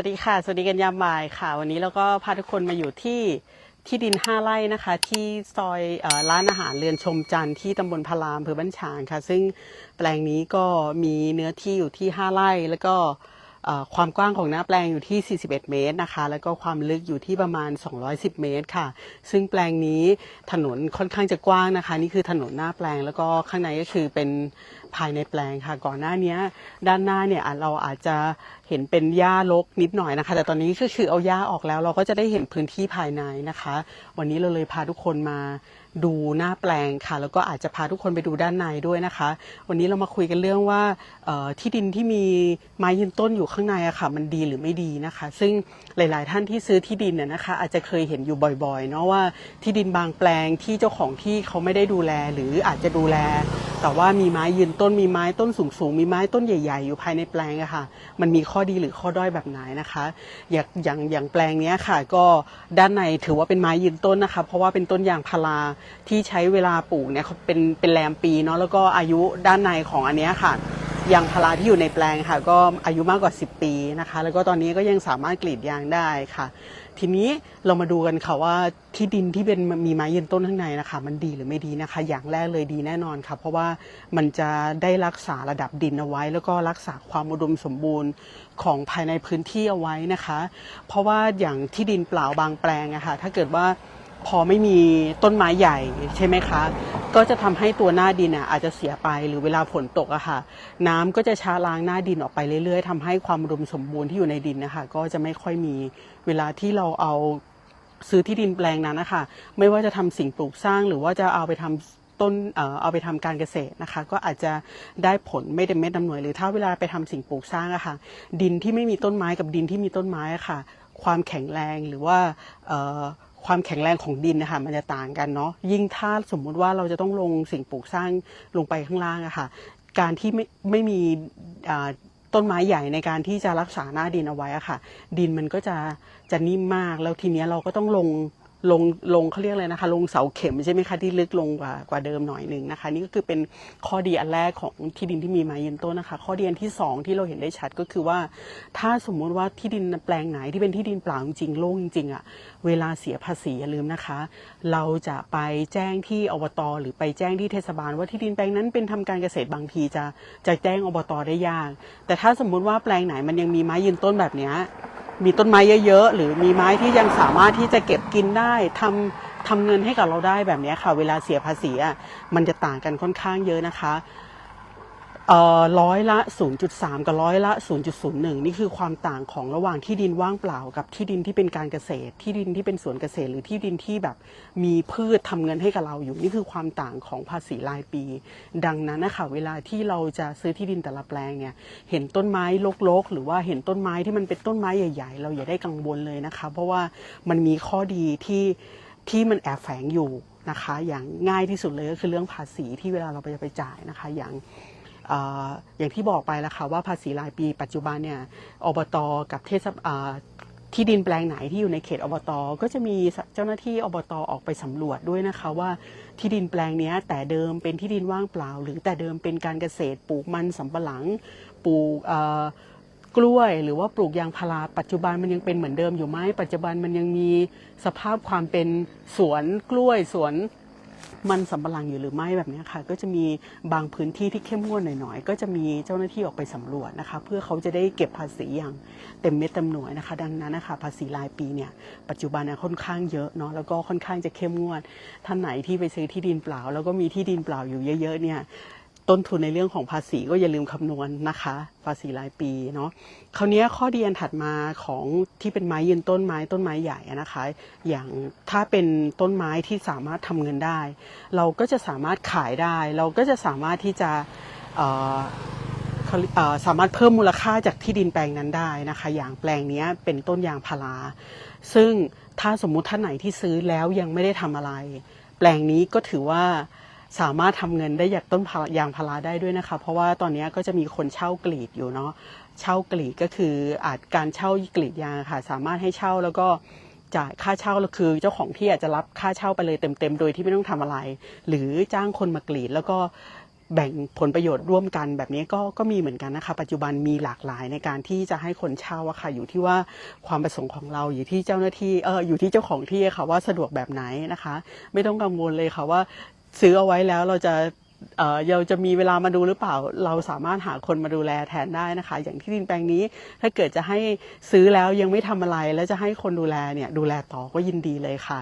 วัสดีค่ะ สวัสดีกันยามบ่ายค่ะ วันนี้เราก็พาทุกคนมาอยู่ที่ที่ดินห้าไร่นะคะ ที่ซอยอร้านอาหารเรือนชมจันทร์ที่ตำบลพารามอำเภอบ้านฉางค่ะ ซึ่งแปลงนี้ก็มีเนื้อที่อยู่ที่ห้าไร่แล้วก็ ความกว้างของหน้าแปลงอยู่ที่ 41 เมตรนะคะ แล้วก็ความลึกอยู่ที่ประมาณ 210 เมตรค่ะ ซึ่งแปลงนี้ถนนค่อนข้างจะกว้างนะคะ นี่คือถนนหน้าแปลงแล้วก็ข้างในก็คือเป็นภายในแปลงค่ะ ก่อนหน้านี้ด้านหน้าเนี่ยเราอาจจะเห็นเป็นหญ้ารกนิดหน่อยนะคะ แต่ตอนนี้ก็คือเอาหญ้าออกแล้ว เราก็จะได้เห็นพื้นที่ภายในนะคะ วันนี้เราเลยพาทุกคนมา ดูหน้าแปลงค่ะ แล้วก็อาจจะพาทุกคนไปดูด้านในด้วยนะคะ วันนี้เรามาคุยกันเรื่องว่าที่ดินที่มีไม้ยืนต้นอยู่ข้างในอะค่ะ มันดีหรือไม่ดีนะคะ ซึ่ง หลาย ๆ ท่านที่ซื้อที่ดินเนี่ยนะคะอาจจะเคยเห็นอยู่บ่อยๆเนาะว่าที่ดินบางแปลงที่เจ้าของที่เขาไม่ได้ดูแลหรืออาจจะดูแล แต่ว่ามีไม้ยืนต้นมีไม้ต้นสูงๆมีไม้ต้นใหญ่ ๆ อยู่ภายในแปลงอะค่ะ มันมีข้อดีหรือข้อด้อยแบบไหนนะคะ อย่างอย่างอย่างแปลงเนี้ยค่ะ ก็ด้านในถือว่าเป็นไม้ยืนต้นนะคะ เพราะว่าเป็นต้นยางพาราที่ใช้เวลาปลูกเนี่ยเขาเป็นเป็นแรมปีเนาะแล้วก็อายุด้านในของอันเนี้ยค่ะ ยางพาราที่อยู่ในแปลงค่ะ ก็อายุมากกว่า 10 ปีนะคะ แล้วก็ตอนนี้ก็ยังสามารถกรีดยางได้ค่ะ ทีนี้เรามาดูกันค่ะว่าที่ดินที่เป็นมีไม้ยืนต้นข้างในนะคะ มันดีหรือไม่ดีนะคะ อย่างแรกเลยดีแน่นอนค่ะ เพราะว่ามันจะได้รักษาระดับดินเอาไว้ แล้วก็รักษาความอุดมสมบูรณ์ของภายในพื้นที่เอาไว้นะคะ เพราะว่าอย่างที่ดินเปล่าบางแปลงอะค่ะถ้าเกิดว่าพอไม่มีต้นไม้ใหญ่ใช่ไหมคะ ก็จะทำให้ตัวหน้าดินอะอาจจะเสียไปหรือเวลาฝนตกอะค่ะ น้ำก็จะช้าล้างหน้าดินออกไปเรื่อย ๆทำให้ความอุมสมบูรณ์ที่อยู่ในดินนะคะ ก็จะไม่ค่อยมีเวลาที่เราเอาซื้อที่ดินแปลงนั้นนะคะ ไม่ว่าจะทำสิ่งปลูกสร้างหรือว่าจะเอาไปทำต้นเอ่อเอาไปทำการเกษตรนะคะ ก็อาจจะได้ผลไม่เต็มเม็ดเต็มหน่วยหรือถ้าเวลาไปทำสิ่งปลูกสร้างอะค่ะ ดินที่ไม่มีต้นไม้กับดินที่มีต้นไม้อะค่ะ ความแข็งแรงหรือว่า ความแข็งแรงของดินนะคะมันจะต่างกันเนาะยิ่งถ้าสมมุติว่าเราจะต้องลงสิ่งปลูกสร้างลงไปข้างล่างอะค่ะการที่ไม่ไม่มีต้นไม้ใหญ่ในการที่จะรักษาหน้าดินเอาไว้อะค่ะ ดินมันก็จะจะนิ่มมากแล้วทีเนี้ยเราก็ต้องลง ลงลงเขาเรียกอะไรนะคะ ลงเสาเข็มใช่ไหมคะที่ลึกลงกว่ากว่าเดิมหน่อยหนึ่งนะคะ นี่ก็คือเป็นข้อดีอันแรกของที่ดินที่มีไม้ยืนต้นนะคะ ข้อดีอันที่สองที่เราเห็นได้ชัดก็คือว่า ถ้าสมมุติว่าที่ดินแปลงไหนที่เป็นที่ดินเปล่าจริงโล่งจริงอะเวลาเสียภาษีอย่าลืมนะคะ เราจะไปแจ้งที่อบตหรือไปแจ้งที่เทศบาล ว่าที่ดินแปลงนั้นเป็นทำการเกษตรบางทีจะจะแจ้งอบตได้ยาก แต่ถ้าสมมุติว่าแปลงไหนมันยังมีไม้ยืนต้นแบบเนี้ย มีต้นไม้เยอะๆ หรือมีไม้ที่ยังสามารถที่จะเก็บกินได้ทำทำเงินให้กับเราได้แบบนี้ค่ะ เวลาเสียภาษีอะมันจะต่างกันค่อนข้างเยอะนะคะ ร้อยละ 0.3 กับร้อยละ 0.01 นี่คือความต่างของระหว่างที่ดินว่างเปล่ากับที่ดินที่เป็นการเกษตร ที่ดินที่เป็นสวนเกษตร หรือที่ดินที่แบบมีพืชทำเงินให้กับเราอยู่ นี่คือความต่างของภาษีรายปี ดังนั้นนะคะเวลาที่เราจะซื้อที่ดินแต่ละแปลงเนี่ยเห็นต้นไม้รกๆ หรือว่าเห็นต้นไม้ที่มันเป็นต้นไม้ใหญ่ ๆ เราอย่าได้กังวลเลยนะคะ เพราะว่ามันมีข้อดีที่ที่มันแอบแฝงอยู่นะคะ อย่างง่ายที่สุดเลยก็คือเรื่องภาษีที่เวลาเราไปจะไปจ่ายนะคะอย่าง อย่างที่บอกไปแล้วค่ะว่าภาษีรายปีปัจจุบันเนี่ยอบตกับเทศที่ดินแปลงไหนที่อยู่ในเขตอบต ก็จะมีเจ้าหน้าที่อบตออกไปสำรวจด้วยนะคะว่าที่ดินแปลงนี้แต่เดิมเป็นที่ดินว่างเปล่า หรือแต่เดิมเป็นการเกษตรปลูกมันสำปะหลังปลูกกล้วยหรือว่าปลูกยางพาราปัจจุบันมันยังเป็นเหมือนเดิมอยู่ไหมปัจจุบันมันยังมีสภาพความเป็นสวนกล้วยสวน มันสำปะหลังอยู่หรือไม่แบบนี้ค่ะ ก็จะมีบางพื้นที่ที่เข้มงวดหน่อยๆ ก็จะมีเจ้าหน้าที่ออกไปสำรวจนะคะ เพื่อเขาจะได้เก็บภาษีอย่างเต็มเม็ดเต็มหน่วยนะคะ ดังนั้นนะคะภาษีรายปีเนี่ยปัจจุบันนะค่อนข้างเยอะเนาะแล้วก็ค่อนข้างจะเข้มงวด ท่านไหนที่ไปซื้อที่ดินเปล่า แล้วก็มีที่ดินเปล่าอยู่เยอะๆเนี่ย ต้นทุนในเรื่องของภาษีก็อย่าลืมคำนวณนะคะ ภาษีรายปีเนาะคราวนี้ข้อดีอันถัดมาของที่เป็นไม้ยืนต้นไม้ต้นไม้ใหญ่นะคะ อย่างถ้าเป็นต้นไม้ที่สามารถทำเงินได้ เราก็จะสามารถขายได้ เราก็จะสามารถที่จะสามารถเพิ่มมูลค่าจากที่ดินแปลงนั้นได้นะคะ อย่างแปลงนี้เป็นต้นยางพาราซึ่งถ้าสมมุติท่านไหนที่ซื้อแล้วยังไม่ได้ทำอะไร แปลงนี้ก็ถือว่า สามารถทำเงินได้จากต้นยางพาราได้ด้วยนะคะ เพราะว่าตอนนี้ก็จะมีคนเช่ากรีดอยู่เนาะเช่ากรีดก็คืออาจการเช่ากรีดยางค่ะ สามารถให้เช่าแล้วก็จ่ายค่าเช่าแล้วคือ เจ้าของที่อาจจะรับค่าเช่าไปเลยเต็มๆ โดยที่ไม่ต้องทำอะไร หรือจ้างคนมากรีดแล้วก็แบ่งผลประโยชน์ร่วมกันแบบนี้ก็ก็มีเหมือนกันนะคะ ปัจจุบันมีหลากหลายในการที่จะให้คนเช่าอะค่ะอยู่ที่ว่าความประสงค์ของเราอยู่ที่เจ้าหน้าที่เอออยู่ที่เจ้าของที่ค่ะว่าสะดวกแบบไหนนะคะ ไม่ต้องกังวลเลยค่ะว่า ซื้อเอาไว้แล้วเราจะเอ่อเราจะมีเวลามาดูหรือเปล่า เราสามารถหาคนมาดูแลแทนได้นะคะ อย่างที่ดินแปลงนี้ ถ้าเกิดจะให้ซื้อแล้วยังไม่ทำอะไร แล้วจะให้คนดูแลเนี่ยดูแลต่อก็ยินดีเลยค่ะ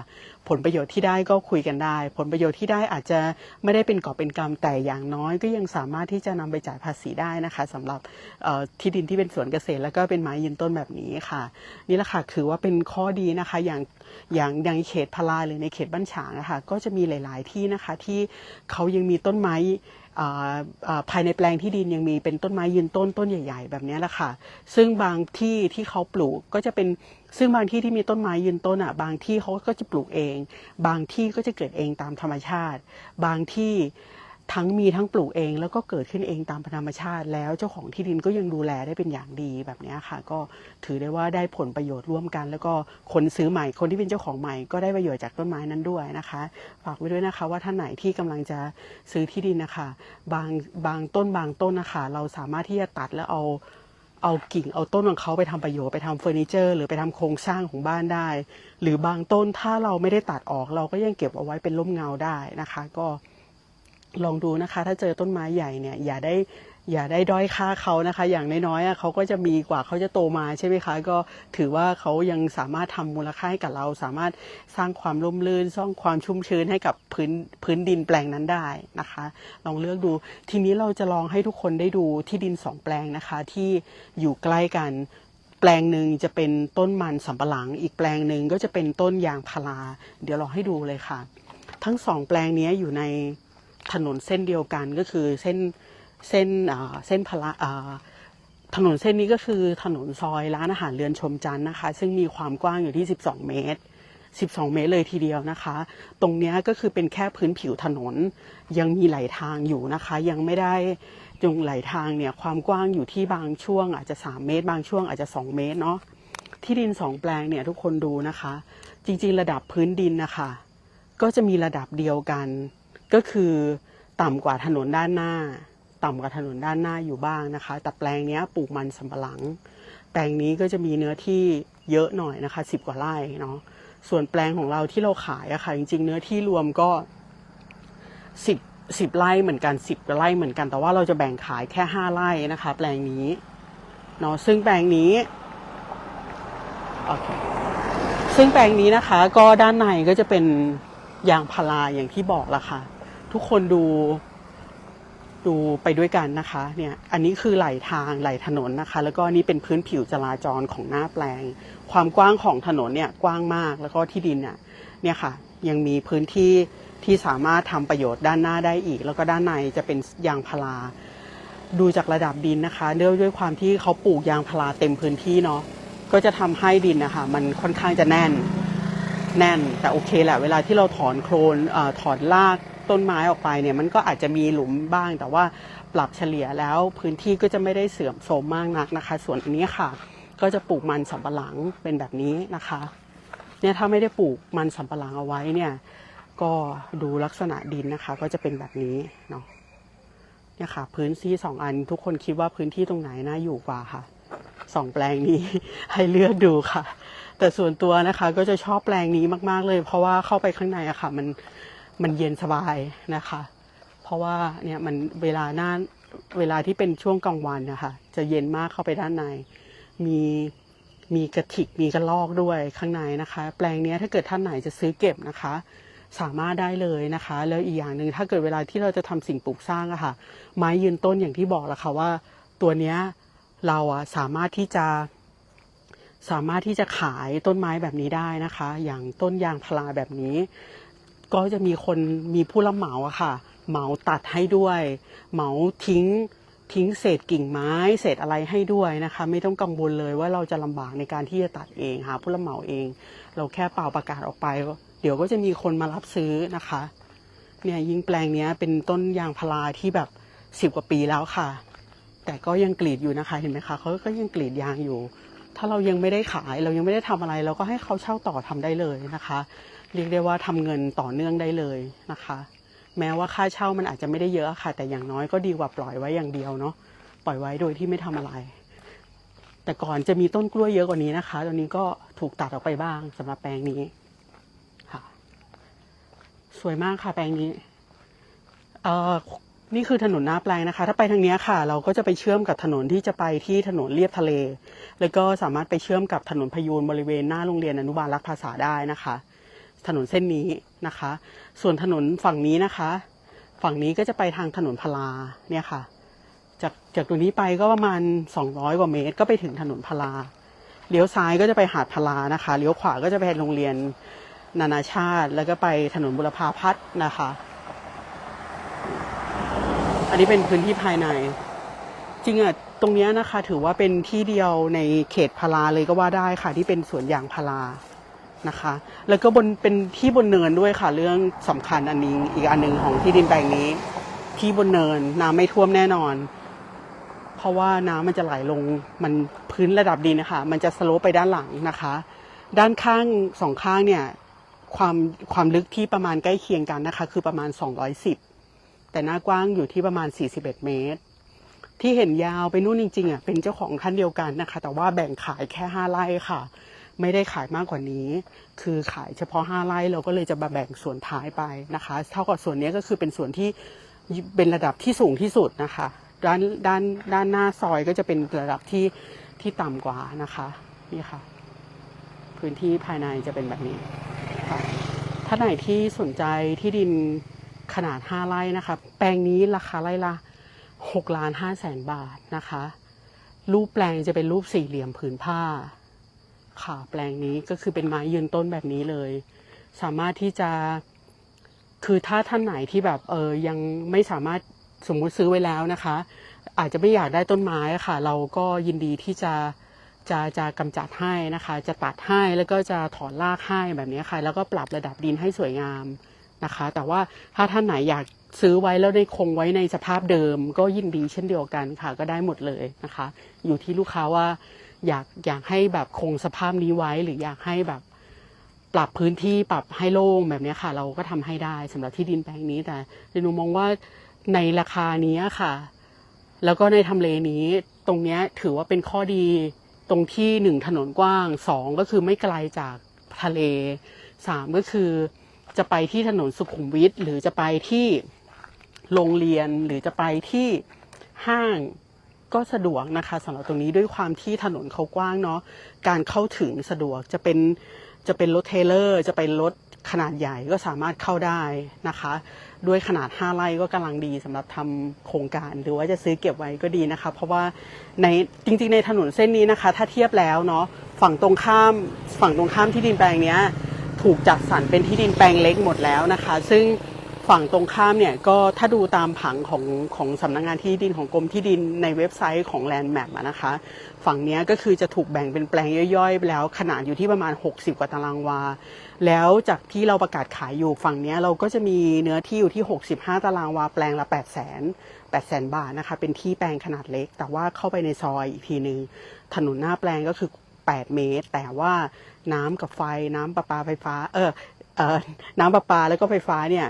ผลประโยชน์ที่ได้ก็คุยกันได้ ผลประโยชน์ที่ได้อาจจะไม่ได้เป็นกอบเป็นกำแต่อย่างน้อย ก็ยังสามารถที่จะนำไปจ่ายภาษีได้นะคะสำหรับที่ดินที่เป็นสวนเกษตร แล้วก็เป็นไม้ยืนต้นแบบนี้ค่ะ นี่แหละค่ะถือว่าเป็นข้อดีนะคะอย่างอย่างอย่างเขตพาราหรือในเขตบ้านฉางนะคะก็จะมีหลาย ๆที่นะคะที่เขายังมีต้นไม้ภายในแปลงที่ดินยังมีเป็นต้นไม้ยืนต้นต้นใหญ่ ๆ แบบนี้แหละค่ะ ซึ่งบางที่ที่เขาปลูกก็จะเป็น ซึ่งบางที่ที่มีต้นไม้ยืนต้นอะ บางที่เขาก็จะปลูกเอง บางที่ก็จะเกิดเองตามธรรมชาติ บางที่ทั้งมีทั้งปลูกเอง แล้วก็เกิดขึ้นเองตามธรรมชาติ แล้วเจ้าของที่ดินก็ยังดูแลได้เป็นอย่างดีแบบนี้ค่ะ ก็ถือได้ว่าได้ผลประโยชน์ร่วมกัน แล้วก็คนซื้อใหม่คนที่เป็นเจ้าของใหม่ก็ได้ประโยชน์จากต้นไม้นั้นด้วยนะคะ ฝากไว้ด้วยนะคะ ว่าท่านไหนที่กำลังจะซื้อที่ดินนะคะ บางบางต้นบางต้นนะคะเราสามารถที่จะตัดแล้วเอา เอากิ่งเอาต้นของเขาไปทำประโยชน์ไปทำเฟอร์นิเจอร์ หรือไปทำโครงสร้างของบ้านได้ หรือบางต้นถ้าเราไม่ได้ตัดออก เราก็ยังเก็บเอาไว้เป็นร่มเงาได้นะคะ ก็ลองดูนะคะ ถ้าเจอต้นไม้ใหญ่เนี่ยอย่าได้ อย่าได้ด้อยค่าเขานะคะ อย่างน้อยๆเขาก็จะมีกว่าเขาจะโตมาใช่ไหมคะ ก็ถือว่าเขายังสามารถทำมูลค่าให้กับเรา สามารถสร้างความร่มรื่นสร้างความชุ่มชื้นให้กับพื้นพื้นดินแปลงนั้นได้นะคะ ลองเลือกดู ทีนี้เราจะลองให้ทุกคนได้ดูที่ดินสองแปลงนะคะ ที่อยู่ใกล้กันแปลงหนึ่งจะเป็นต้นมันสำปะหลัง อีกแปลงหนึ่งก็จะเป็นต้นยางพารา เดี๋ยวเราให้ดูเลยค่ะ ทั้งสองแปลงนี้อยู่ในถนนเส้นเดียวกันก็คือเส้น เส้นอ่าเส้นพละอ่าถนนเส้นนี้ก็คือถนนซอยร้านอาหารเรือนชมจันทร์นะคะ ซึ่งมีความกว้างอยู่ที่ 12 เมตร 12 เมตรเลยทีเดียวนะคะ ตรงนี้ก็คือเป็นแค่พื้นผิวถนนยังมีไหลทางอยู่นะคะ ยังไม่ได้จงไหลทางเนี่ยความกว้างอยู่ที่บางช่วงอาจจะ 3 เมตร บางช่วงอาจจะ 2 เมตรเนาะที่ดินสองแปลงเนี่ยทุกคนดูนะคะ จริงๆ ระดับพื้นดินนะคะ ก็จะมีระดับเดียวกัน ก็คือต่ำกว่าถนนด้านหน้า ต่ำกว่าถนนด้านหน้าอยู่บ้างนะคะ แต่แปลงนี้ปลูกมันสำปะหลัง แปลงนี้ก็จะมีเนื้อที่เยอะหน่อยนะคะสิบกว่าไร่เนาะส่วนแปลงของเราที่เราขายอะค่ะจริง ๆ เนื้อที่รวมก็สิบสิบไร่เหมือนกันสิบไร่เหมือนกัน แต่ว่าเราจะแบ่งขายแค่ห้าไร่นะคะ แปลงนี้เนาะซึ่งแปลงนี้โอเคซึ่งแปลงนี้นะคะ ก็ด้านในก็จะเป็นยางพาราอย่างที่บอกละค่ะ ทุกคนดู ดูไปด้วยกันนะคะเนี่ยอันนี้คือไหลทางไหลถนนนะคะ แล้วก็นี่เป็นพื้นผิวจราจรของหน้าแปลง ความกว้างของถนนเนี่ยกว้างมากแล้วก็ที่ดินเนี่ยเนี่ยค่ะยังมีพื้นที่ที่สามารถทำประโยชน์ด้านหน้าได้อีก แล้วก็ด้านในจะเป็นยางพาราดูจากระดับดินนะคะเนื่องด้วยความที่เขาปลูกยางพาราเต็มพื้นที่เนาะก็จะทำให้ดินนะคะมันค่อนข้างจะแน่นแน่นแต่โอเคแหละเวลาที่เราถอนโคลนออถอนราก ต้นไม้ออกไปเนี่ยมันก็อาจจะมีหลุมบ้าง แต่ว่าปรับเฉลี่ยแล้วพื้นที่ก็จะไม่ได้เสื่อมโทรมมากนักนะคะ ส่วนอันนี้ค่ะ ก็จะปลูกมันสำปะหลังเป็นแบบนี้นะคะเนี่ยถ้าไม่ได้ปลูกมันสำปะหลังเอาไว้เนี่ยก็ดูลักษณะดินนะคะ ก็จะเป็นแบบนี้เนาะเนี่ยค่ะ พื้นที่สองอันทุกคนคิดว่าพื้นที่ตรงไหนน่าอยู่กว่าค่ะสองแปลงนี้ให้เลือกดูค่ะ แต่ส่วนตัวนะคะก็จะชอบแปลงนี้มาก ๆ เลย เพราะว่าเข้าไปข้างในอะค่ะ มัน มันเย็นสบายนะคะ เพราะว่าเนี่ยมันเวลาหน้าเวลาที่เป็นช่วงกลางวันนะคะจะเย็นมากเข้าไปด้านใน มีมีกระถิกมีกระลอกด้วยข้างในนะคะ แปลงนี้ถ้าเกิดท่านไหนจะซื้อเก็บนะคะ สามารถได้เลยนะคะ แล้วอีกอย่างหนึ่งถ้าเกิดเวลาที่เราจะทำสิ่งปลูกสร้างอะค่ะ ไม้ยืนต้นอย่างที่บอกแล้วค่ะว่า ตัวเนี้ยเราอะสามารถที่จะ สามารถที่จะขายต้นไม้แบบนี้ได้นะคะ อย่างต้นยางพาราแบบนี้ ก็จะมีคนมีผู้รับเหมาอะค่ะ เหมาตัดให้ด้วย เหมาทิ้งทิ้งเศษกิ่งไม้เศษอะไรให้ด้วยนะคะ ไม่ต้องกังวลเลยว่าเราจะลำบากในการที่จะตัดเองหาผู้รับเหมาเอง เราแค่เป่าประกาศออกไป เดี๋ยวก็จะมีคนมารับซื้อนะคะเนี่ยยิ่งแปลงเนี้ยเป็นต้นยางพาราที่แบบสิบกว่าปีแล้วค่ะ แต่ก็ยังกรีดอยู่นะคะเห็นไหมคะเขาก็ยังกรีดยางอยู่ ถ้าเรายังไม่ได้ขายเรายังไม่ได้ทำอะไร เราก็ให้เขาเช่าต่อทำได้เลยนะคะ เรียกได้ว่าทำเงินต่อเนื่องได้เลยนะคะ แม้ว่าค่าเช่ามันอาจจะไม่ได้เยอะค่ะ แต่อย่างน้อยก็ดีกว่าปล่อยไว้อย่างเดียวเนาะปล่อยไว้โดยที่ไม่ทำอะไร แต่ก่อนจะมีต้นกล้วยเยอะกว่านี้นะคะ ตอนนี้ก็ถูกตัดออกไปบ้างสำหรับแปลงนี้ค่ะ สวยมากค่ะแปลงนี้เอ่อนี่คือถนนหน้าแปลงนะคะ ถ้าไปทางนี้ค่ะ เราก็จะไปเชื่อมกับถนนที่จะไปที่ถนนเลียบทะเล แล้วก็สามารถไปเชื่อมกับถนนพยูนบริเวณหน้าโรงเรียนอนุบาลรักภาษาได้นะคะ ถนนเส้นนี้นะคะ ส่วนถนนฝั่งนี้นะคะ ฝั่งนี้ก็จะไปทางถนนพลาเนี่ยค่ะ จากจากตรงนี้ไปก็ประมาณ 200 กว่าเมตร ก็ไปถึงถนนพลาเลี้ยวซ้ายก็จะไปหาดพลานะคะ เลี้ยวขวาก็จะไปโรงเรียนนานาชาติ แล้วก็ไปถนนบุรพาพัฒน์นะคะ อันนี้เป็นพื้นที่ภายใน จริงอะตรงเนี้ยนะคะ ถือว่าเป็นที่เดียวในเขตพาราเลยก็ว่าได้ค่ะ ที่เป็นสวนยางพารา นะคะ แล้วก็บนเป็นที่บนเนินด้วยค่ะ เรื่องสำคัญอันนี้อีกอันหนึ่งของที่ดินแปลงนี้ ที่บนเนินน้ำไม่ท่วมแน่นอน เพราะว่าน้ำมันจะไหลลงมันพื้นระดับดินนะคะ มันจะสโลปไปด้านหลังนะคะ ด้านข้างสองข้างเนี่ยความความลึกที่ประมาณใกล้เคียงกันนะคะ คือประมาณ 210 แต่หน้ากว้างอยู่ที่ประมาณ 41 เมตร ที่เห็นยาวไปนู่นจริงๆอะเป็นเจ้าของท่านเดียวกันนะคะ แต่ว่าแบ่งขายแค่ห้าไร่ค่ะ ไม่ได้ขายมากกว่านี้ คือขายเฉพาะห้าไร่เราก็เลยจะมาแบ่งส่วนท้ายไปนะคะ เท่ากับส่วนนี้ก็คือเป็นส่วนที่เป็นระดับที่สูงที่สุดนะคะด้านด้านด้านหน้าซอยก็จะเป็นระดับที่ที่ต่ำกว่านะคะนี่ค่ะ พื้นที่ภายในจะเป็นแบบนี้ค่ะถ้าไหนที่สนใจที่ดินขนาด 5 ไร่นะคะ แปลงนี้ราคาไร่ละ6ล้าน5แสนบาทนะคะ รูปแปลงจะเป็นรูปสี่เหลี่ยมผืนผ้า ค่ะแปลงนี้ก็คือเป็นไม้ยืนต้นแบบนี้เลย สามารถที่จะคือถ้าท่านไหนที่แบบเออยังไม่สามารถสมมุติซื้อไว้แล้วนะคะ อาจจะไม่อยากได้ต้นไม้ค่ะ เราก็ยินดีที่จะจะจะกำจัดให้นะคะ จะตัดให้แล้วก็จะถอนรากให้แบบนี้ค่ะ แล้วก็ปรับระดับดินให้สวยงามนะคะ แต่ว่าถ้าท่านไหนอยากซื้อไว้แล้วได้คงไว้ในสภาพเดิม ก็ยินดีเช่นเดียวกันค่ะ ก็ได้หมดเลยนะคะ อยู่ที่ลูกค้าว่า อยากอยากให้แบบคงสภาพนี้ไว้ หรืออยากให้แบบปรับพื้นที่ปรับให้โล่งแบบนี้ค่ะ เราก็ทำให้ได้สำหรับที่ดินแปลงนี้แต่หนูมองว่าในราคานี้ค่ะ แล้วก็ในทำเลนี้ตรงนี้ถือว่าเป็นข้อดีตรงที่หนึ่งถนนกว้างสองก็คือไม่ไกลจากทะเลสามก็คือจะไปที่ถนนสุขุมวิทหรือจะไปที่โรงเรียนหรือจะไปที่ห้าง ก็สะดวกนะคะสำหรับตรงนี้ด้วยความที่ถนนเขากว้างเนาะการเข้าถึงสะดวกจะเป็นจะเป็นรถเทเลอร์ จะเป็นรถขนาดใหญ่ก็สามารถเข้าได้นะคะ ด้วยขนาด 5 ไร่ก็กำลังดีสำหรับทำโครงการ หรือว่าจะซื้อเก็บไว้ก็ดีนะคะ เพราะว่าในจริงๆ ในถนนเส้นนี้นะคะ ถ้าเทียบแล้วเนาะฝั่งตรงข้ามฝั่งตรงข้ามที่ดินแปลงนี้ถูกจัดสรรเป็นที่ดินแปลงเล็กหมดแล้วนะคะ ซึ่ง ฝั่งตรงข้ามเนี่ยก็ถ้าดูตามผังของของสำนักงานที่ดินของกรมที่ดินในเว็บไซต์ของ Land Map นะคะ ฝั่งนี้ก็คือจะถูกแบ่งเป็นแปลงย่อยๆ แล้วขนาดอยู่ที่ประมาณ 60 กว่าตารางวา แล้วจากที่เราประกาศขายอยู่ฝั่งนี้เราก็จะมีเนื้อที่อยู่ที่ 65 ตารางวาแปลงละ 8 0 0 0 0 0 8 0 0 0 บาทนะคะ เป็นที่แปลงขนาดเล็ก แต่ว่าเข้าไปในซอยอีกทีหนึ่งถนนหน้าแปลงก็คือ 8 เมตร แต่ว่าน้ำกับไฟน้ำประปาไฟฟ้า เออเออน้ำประปาแล้วก็ไฟฟ้าเนี่ย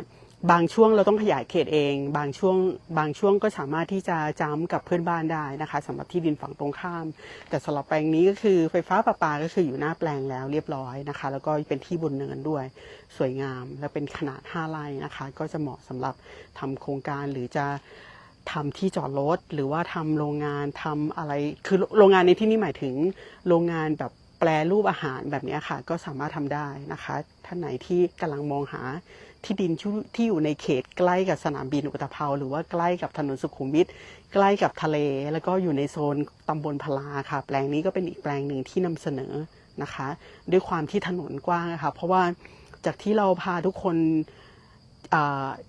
บางช่วงเราต้องขยายเขตเอง บางช่วงบางช่วงก็สามารถที่จะจ้ำกับเพื่อนบ้านได้นะคะสำหรับที่ดินฝั่งตรงข้าม แต่สำหรับแปลงนี้ก็คือไฟฟ้าประปาก็คืออยู่หน้าแปลงแล้วเรียบร้อยนะคะ แล้วก็เป็นที่บนเนินด้วยสวยงาม และเป็นขนาด5ไร่นะคะ ก็จะเหมาะสำหรับทำโครงการหรือจะทำที่จอดรถหรือว่าทำโรงงานทำอะไรคือโรงงานในที่นี้หมายถึงโรงงานแบบแปรรูปอาหารแบบนี้ค่ะ ก็สามารถทำได้นะคะ ท่านไหนที่กำลังมองหา ที่ดินที่ที่อยู่ในเขตใกล้กับสนามบินอุตภเปาหรือว่าใกล้กับถนนสุขุมวิทใกล้กับทะเล แล้วก็อยู่ในโซนตำบลพลาค่ะ แปลงนี้ก็เป็นอีกแปลงหนึ่งที่นำเสนอนะคะ ด้วยความที่ถนนกว้างนะคะเพราะว่าจากที่เราพาทุกคน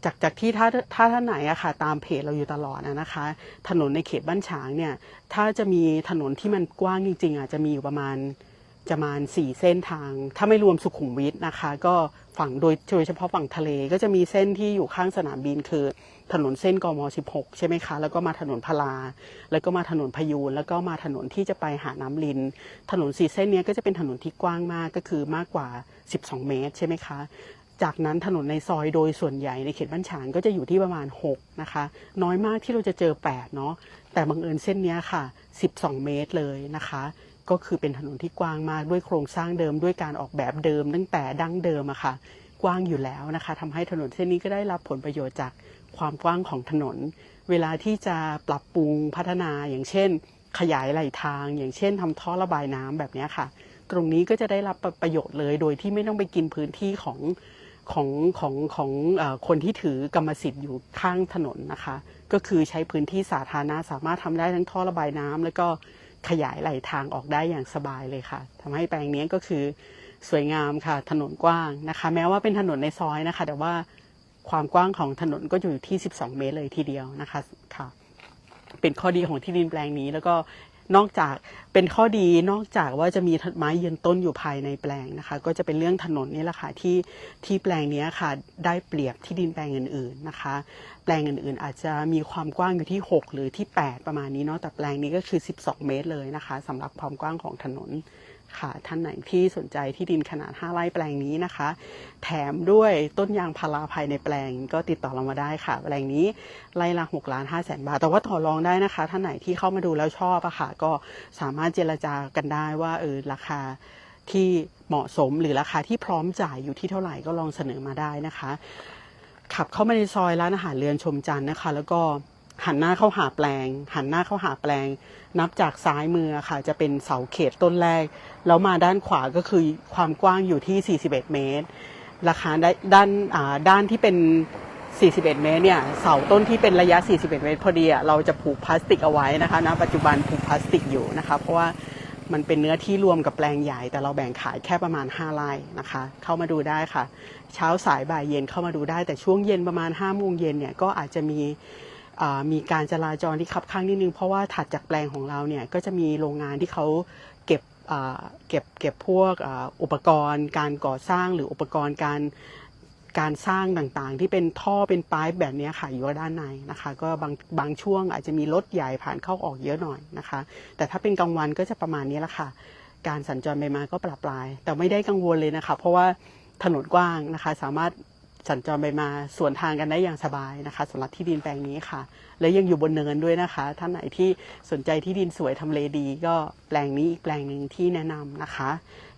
จากจากที่ถ้าถ้าท่านไหนอะค่ะตามเพจเราอยู่ตลอดนะคะ ถนนในเขตบ้านฉางเนี่ยถ้าจะมีถนนที่มันกว้างจริงๆอะจะมีอยู่ประมาณ จะมาณสี่เส้นทาง ถ้าไม่รวมสุขุมวิทนะคะ ก็ฝั่งโดยโดยเฉพาะฝั่งทะเลก็จะมีเส้นที่อยู่ข้างสนามบินคือ ถนนเส้นกม 16 ใช่ไหมคะ แล้วก็มาถนนพลา แล้วก็มาถนนพยูนแล้วก็มาถนนที่จะไปหาน้ำลิน ถนนสี่เส้นนี้ก็จะเป็นถนนที่กว้างมากก็คือมากกว่า 12 เมตรใช่ไหมคะจากนั้นถนนในซอยโดยส่วนใหญ่ในเขตบ้านฉางก็จะอยู่ที่ประมาณ 6 นะคะ น้อยมากที่เราจะเจอ 8 เนาะแต่บังเอิญเส้นนี้ค่ะ 12 เมตรเลยนะคะ ก็คือเป็นถนนที่กว้างมากด้วยโครงสร้างเดิมด้วยการออกแบบเดิม ตั้งแต่ดั้งเดิมอะค่ะ กว้างอยู่แล้วนะคะทำให้ถนนเส้นนี้ก็ได้รับผลประโยชน์จากความกว้างของถนน เวลาที่จะปรับปรุงพัฒนาอย่างเช่น ขยายไหลทาง อย่างเช่นทำท่อระบายน้ำแบบนี้ค่ะ ตรงนี้ก็จะได้รับประโยชน์เลย โดยที่ไม่ต้องไปกินพื้นที่ของของของของอคนที่ถือกรรมสิทธิ์อยู่ข้างถนนนะคะ ก็คือใช้พื้นที่สาธารณะสามารถทำได้ทั้งท่อระบายน้ำแล้วก็ ขยายไหลทางออกได้อย่างสบายเลยค่ะทำให้แปลงนี้ก็คือสวยงามค่ะ ถนนกว้างนะคะ แม้ว่าเป็นถนนในซอยนะคะ แต่ว่าความกว้างของถนนก็อยู่ที่ 12 เมตรเลยทีเดียวนะคะค่ะ เป็นข้อดีของที่ดินแปลงนี้แล้วก็นอกจากเป็นข้อดีนอกจากว่าจะมีไม้ยืนต้นอยู่ภายในแปลงนะคะ ก็จะเป็นเรื่องถนนนี่แหละค่ะที่ที่แปลงนี้ค่ะ ได้เปรียบที่ดินแปลงอื่น ๆนะคะ ปลงอื่นๆ อาจจะมีความกว้างอยู่ที่ 6 หรือที่ 8 ประมาณนี้เนาะแต่แปลงนี้ก็คือ 12 เมตรเลยนะคะสำหรับความกว้างของถนนค่ะท่านไหนที่สนใจที่ดินขนาด 5 ไร่แปลงนี้นะคะ แถมด้วยต้นยางพาราภายในแปลงก็ติดต่อเรามาได้ค่ะ แปลงนี้ไร่ละ6ล้าน5แสนบาท แต่ว่าต่อรองได้นะคะ ท่านไหนที่เข้ามาดูแล้วชอบอะค่ะ ก็สามารถเจรจากันได้ว่าเออราคาที่เหมาะสมหรือราคาที่พร้อมจ่ายอยู่ที่เท่าไหร่ก็ลองเสนอมาได้นะคะ ขับเข้ามาในซอยร้านอาหารเรือนชมจันทร์นะคะ แล้วก็หันหน้าเข้าหาแปลง หันหน้าเข้าหาแปลง นับจากซ้ายมือค่ะ จะเป็นเสาเขตต้นแรก แล้วมาด้านขวาก็คือความกว้างอยู่ที่ 41 เมตร ราคาได้ด้านอ่าด้านที่เป็น 41 เมตรเนี่ย เสาต้นที่เป็นระยะ 41 เมตร พอดีอะเราจะผูกพลาสติกเอาไว้นะคะณปัจจุบันผูกพลาสติกอยู่นะคะเพราะว่า มันเป็นเนื้อที่รวมกับแปลงใหญ่ แต่เราแบ่งขายแค่ประมาณ 5 ไร่นะคะ เข้ามาดูได้ค่ะ เช้าสายบ่ายเย็นเข้ามาดูได้ แต่ช่วงเย็นประมาณ5โมงเย็นเนี่ยก็อาจจะมีมีการจราจรที่คับข้างนิดนึง เพราะว่าถัดจากแปลงของเราเนี่ยก็จะมีโรงงานที่เขาเก็บเก็บเก็บพวกอุปกรณ์ การก่อสร้างหรืออุปกรณ์การ การสร้างต่างๆ ที่เป็นท่อเป็นปายแบบนี้ค่ะอยู่ด้านในนะคะ ก็บางบางช่วงอาจจะมีรถใหญ่ผ่านเข้าออกเยอะหน่อยนะคะ แต่ถ้าเป็นกลางวันก็จะประมาณนี้ละค่ะ การสัญจรไปมาก็ปรับปลาย แต่ไม่ได้กังวลเลยนะคะ เพราะว่าถนนกว้างนะคะ สามารถสัญจรไปมาสวนทางกันได้อย่างสบายนะคะสำหรับที่ดินแปลงนี้ค่ะ และยังอยู่บนเนินด้วยนะคะ ท่านไหนที่สนใจที่ดินสวยทำเลดี ก็แปลงนี้อีกแปลงหนึ่งที่แนะนำนะคะ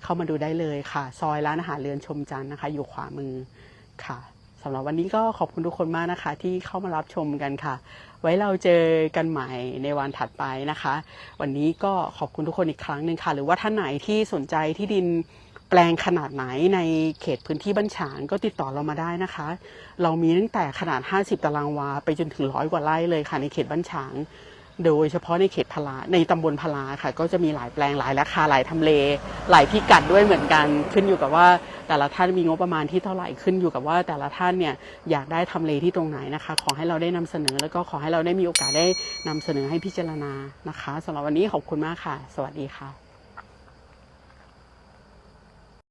เข้ามาดูได้เลยค่ะ ซอยร้านอาหารเรือนชมจันทร์นะคะ อยู่ขวามือ ค่ะสำหรับวันนี้ก็ขอบคุณทุกคนมากนะคะ ที่เข้ามารับชมกันค่ะ ไว้เราเจอกันใหม่ในวันถัดไปนะคะ วันนี้ก็ขอบคุณทุกคนอีกครั้งหนึ่งค่ะ หรือว่าท่านไหนที่สนใจที่ดินแปลงขนาดไหนในเขตพื้นที่บ้านฉางก็ติดต่อเรามาได้นะคะ เรามีตั้งแต่ขนาด 50 ตารางวา ไปจนถึงร้อยกว่าไร่เลยค่ะในเขตบ้านฉาง โดยเฉพาะในเขตพลาในตำบลพลาค่ะ ก็จะมีหลายแปลงหลายราคาหลายทำเล หลายพิกัดด้วยเหมือนกัน ขึ้นอยู่กับว่าแต่ละท่านมีงบประมาณที่เท่าไหร่ขึ้นอยู่กับว่าแต่ละท่านเนี่ยอยากได้ทำเลที่ตรงไหนนะคะ ขอให้เราได้นำเสนอ แล้วก็ขอให้เราได้มีโอกาสได้นำเสนอให้พิจารณานะคะสำหรับวันนี้ขอบคุณมากค่ะ สวัสดีค่ะ